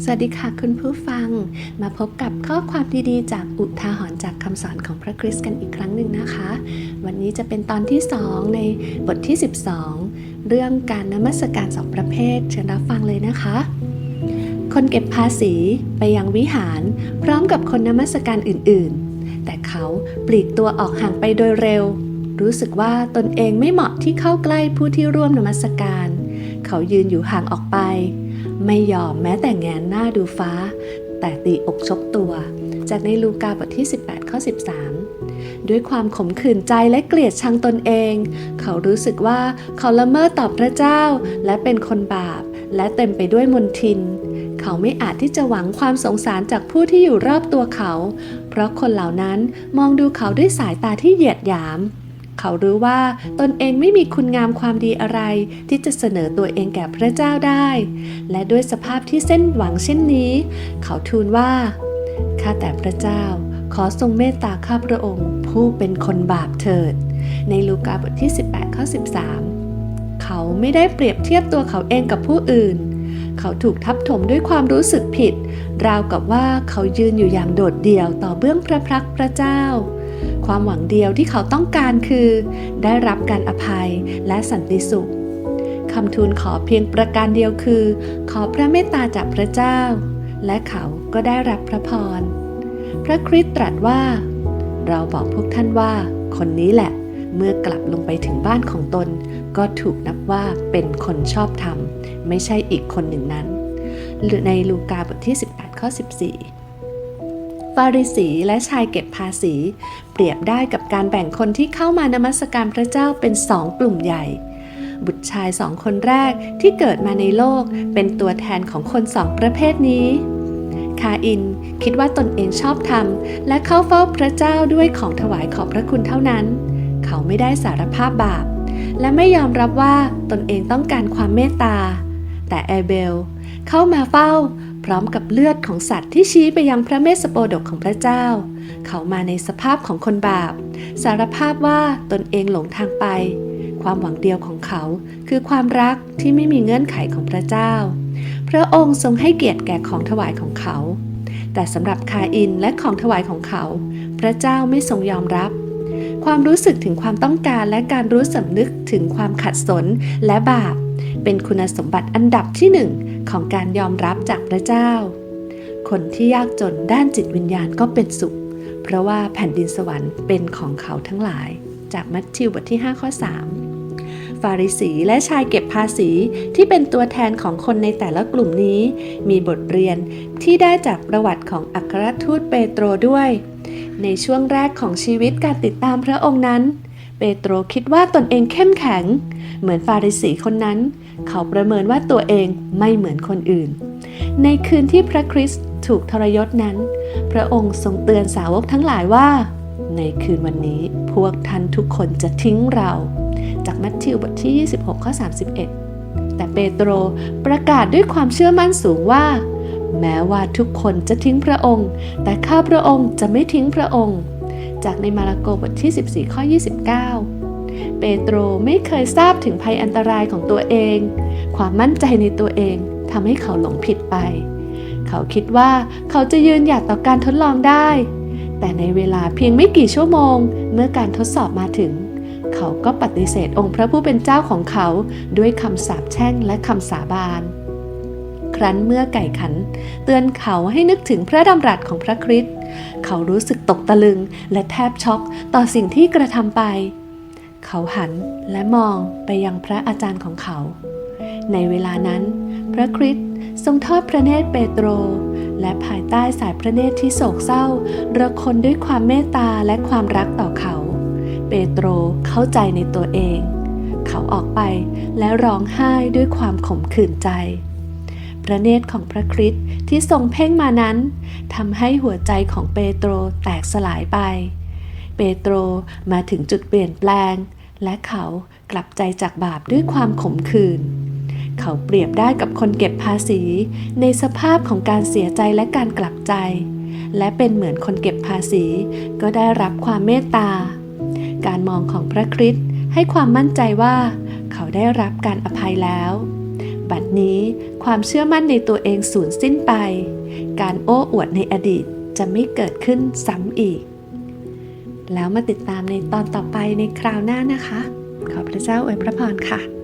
สวัสดีค่ะคุณผู้ฟัง มาพบกับข้อความดีๆ จากอุทาหรณ์จากคำสอนของพระคริสต์กันอีกครั้งหนึ่งนะคะ วันนี้จะเป็นตอนที่ 2 ในบทที่ 12 เรื่องการนมัสการสองประเภท เชิญรับฟังเลยนะคะ คนเก็บภาษีไปยังวิหาร พร้อมกับคนนมัสการอื่นๆ แต่เขาปลีกตัวออกห่างไปโดยเร็ว รู้สึกว่าตนเองไม่เหมาะที่เข้าใกล้ผู้ที่ร่วมนมัสการ เขายืนอยู่ห่างออกไป ไม่ยอมแม้แต่แงนหน้าดูฟ้า แต่ตีอกชกตัว จากในลูกาบทที่ 18 ข้อ 13 ด้วยความขมขื่นใจและเกลียดชังตนเอง เขารู้สึกว่าเขาละเมิดต่อพระเจ้า และเป็นคนบาป และเต็มไปด้วยมนทิน เขาไม่อาจที่จะหวังความสงสารจากผู้ที่อยู่รอบตัวเขา เพราะคนเหล่านั้นมองดูเขาด้วยสายตาที่เหยียดหยาม เขารู้ว่าตนเองไม่มีคุณงามความดีอะไร ที่จะเสนอตัวเองแก่พระเจ้าได้ และด้วยสภาพที่เส้นหวังเช่นนี้ เขาทูลว่า ข้าแต่พระเจ้า ขอทรงเมตตาข้าพระองค์ ผู้เป็นคนบาปเถิด ในลูกาบทที่ 18ข้อ13 เขาไม่ได้เปรียบเทียบตัวเขาเองกับผู้อื่น เขาถูกทับถมด้วยความรู้สึกผิด ราวกับว่าเขายืนอยู่อย่างโดดเดี่ยวต่อเบื้องพระพักพระเจ้า ความหวังเดียวที่เขาต้องการคือ ได้รับการอภัยและสันติสุขคำทูลขอเพียงประการเดียวคือ ขอพระเมตตาจากพระเจ้า และเขาก็ได้รับพระพร พระคริสต์ตรัสว่า เราบอกพวกท่านว่า คนนี้แหละ เมื่อกลับลงไปถึงบ้านของตน ก็ถูกนับว่าเป็นคนชอบธรรม ไม่ใช่อีกคนหนึ่งนั้นหรือในลูกาบทที่ 18 ข้อ 14 ฟาริสีและชายเก็บภาษี เปรียบได้กับการแบ่งคนที่เข้ามานมัสการพระเจ้าเป็นสองกลุ่มใหญ่ บุตรชายสองคนแรกที่เกิดมาในโลกเป็นตัวแทนของคนสองประเภทนี้ คาอินคิดว่าตนเองชอบธรรมและเข้าเฝ้าพระเจ้าด้วยของถวายขอบพระคุณเท่านั้น เขาไม่ได้สารภาพบาป และไม่ยอมรับว่าตนเองต้องการความเมตตา แต่แอเบลเข้ามาเฝ้า พร้อมกับเลือดของสัตว์ที่ชี้ไปยังพระเมสสโปดกของพระเจ้า เขามาในสภาพของคนบาป สารภาพว่าตนเองหลงทางไป ความหวังเดียวของเขาคือความรักที่ไม่มีเงื่อนไขของพระเจ้า พระองค์ทรงให้เกียรติแก่ของถวายของเขา แต่สำหรับคาอินและของถวายของเขา พระเจ้าไม่ทรงยอมรับความรู้สึกถึงความต้องการและการรู้สำนึกถึงความขัดสนและบาป เป็นคุณสมบัติอันดับที่หนึ่งของการยอมรับจากพระเจ้า คนที่ยากจนด้านจิตวิญญาณก็เป็นสุข เพราะว่าแผ่นดินสวรรค์เป็นของเขาทั้งหลาย จากมัทธิวบทที่5ข้อ3ฟาริสีและชายเก็บภาษีที่เป็นตัวแทนของคนในแต่ละกลุ่มนี้ มีบทเรียนที่ได้จากประวัติของอัครทูตเปโตรด้วย ในช่วงแรกของชีวิตการติดตามพระองค์นั้นเปโตรคิดว่าตนเองเข้มแข็ง เหมือนฟาริสีคนนั้น เขาประเมินว่าตัวเองไม่เหมือนคนอื่น ในคืนที่พระคริสต์ถูกทรยศนั้น พระองค์ทรงเตือนสาวกทั้งหลายว่า ในคืนวันนี้พวกท่านทุกคนจะทิ้งเรา จากมัทธิวบทที่ 26 ข้อ 31 แต่เปโตรประกาศด้วยความเชื่อมั่นสูงว่า แม้ว่าทุกคนจะทิ้งพระองค์ แต่ข้าพระองค์จะไม่ทิ้งพระองค์ จากในมาระโกบทที่ 14 ข้อ 29 เปโตรไม่เคยทราบถึงภัยอันตรายของตัวเอง ความมั่นใจในตัวเองทำให้เขาหลงผิดไป เขาคิดว่าเขาจะยืนหยัดต่อการทดลองได้ แต่ในเวลาเพียงไม่กี่ชั่วโมง เมื่อการทดสอบมาถึง เขาก็ปฏิเสธองค์พระผู้เป็นเจ้าของเขาด้วยคำสาปแช่งและคำสาบานครั้นเมื่อไก่ขัน เตือนเขาให้นึกถึงพระดำรัสของพระคริสต์เขารู้สึกตกตะลึงและแทบช็อกต่อสิ่งที่กระทำไป เขาหันและมองไปยังพระอาจารย์ของเขา ในเวลานั้น พระคริสต์ทรงทอดพระเนตรเปโตร และภายใต้สายพระเนตรที่โศกเศร้าระคนด้วยความเมตตาและความรักต่อเขา เปโตรเข้าใจในตัวเอง เขาออกไปและร้องไห้ด้วยความขมขื่นใจ พระเนตรของพระคริสต์ที่ทรงเพ่งมานั้นทำให้หัวใจของเปโตรแตกสลายไป เปโตรมาถึงจุดเปลี่ยนแปลง และเขากลับใจจากบาปด้วยความขมขื่นเขาเปรียบได้กับคนเก็บภาษี ในสภาพของการเสียใจและการกลับใจ และเป็นเหมือนคนเก็บภาษี ก็ได้รับความเมตตา การมองของพระคริสต์ให้ความมั่นใจว่า เขาได้รับการอภัยแล้ว บัดนี้ความเชื่อมั่นในตัวเองสูญสิ้นไป การโอ้อวดในอดีตจะไม่เกิดขึ้นซ้ำอีก แล้วมาติดตามในตอนต่อไปในคราวหน้านะคะ ขอพระเจ้าอวยพระพรค่ะ